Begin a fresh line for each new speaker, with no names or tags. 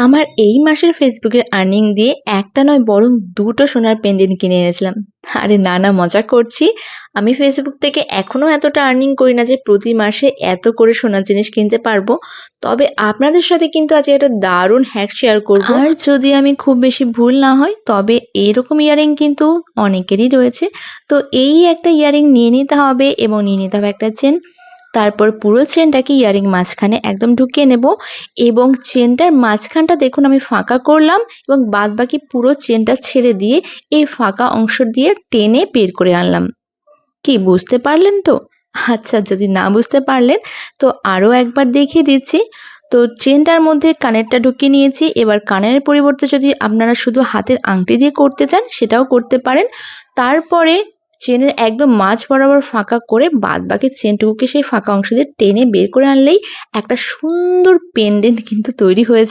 আমার এই মাসের ফেসবুকের আর্নিং দিয়ে একটা নয়, বরং দুটো সোনার পেন্ডেন্ট কিনে এনেছিলাম। আরে না না, মজা করছি। আমি ফেসবুক থেকে এখনও এতটা আর্নিং করি না যে প্রতি মাসে এত করে সোনার জিনিস কিনতে পারব। তবে আপনাদের সাথে কিন্তু আজকে একটা দারুণ হ্যাক শেয়ার করব। আর যদি আমি খুব বেশি ভুল না হয়, তবে এইরকম ইয়ারিং কিন্তু অনেকেরই রয়েছে। তো এই একটা ইয়ারিং নিয়ে নিতে হবে এবং নিয়ে নিতে হবে একটা চেন তারপর পুরো চেনটাকে ইয়ারিং মাঝখানে একদম ঢুকিয়ে নেব এবং চেনটার মাঝখানটা দেখুন আমি ফাঁকা করলাম এবং বাদ বাকি পুরো চেনটা ছেড়ে দিয়ে এই ফাঁকা অংশ দিয়ে টেনে বের করে আনলাম। কি, বুঝতে পারলেন তো? আচ্ছা যদি না বুঝতে পারলেন, তো আরও একবার দেখিয়ে দিচ্ছি। তো চেনটার মধ্যে কানেরটা ঢুকিয়ে নিয়েছি। এবার কানের পরিবর্তে যদি আপনারা শুধু হাতের আংটি দিয়ে করতে চান, সেটাও করতে পারেন। তারপরে চেনের একদম মাঝ বরাবর ফাঁকা করে বাদ বাকি চেনটুকুকে সেই ফাঁকা অংশ দিয়ে টেনে বের করে আনলেই একটা সুন্দর পেন্ডেন্ট কিন্তু তৈরি হয়ে যায়।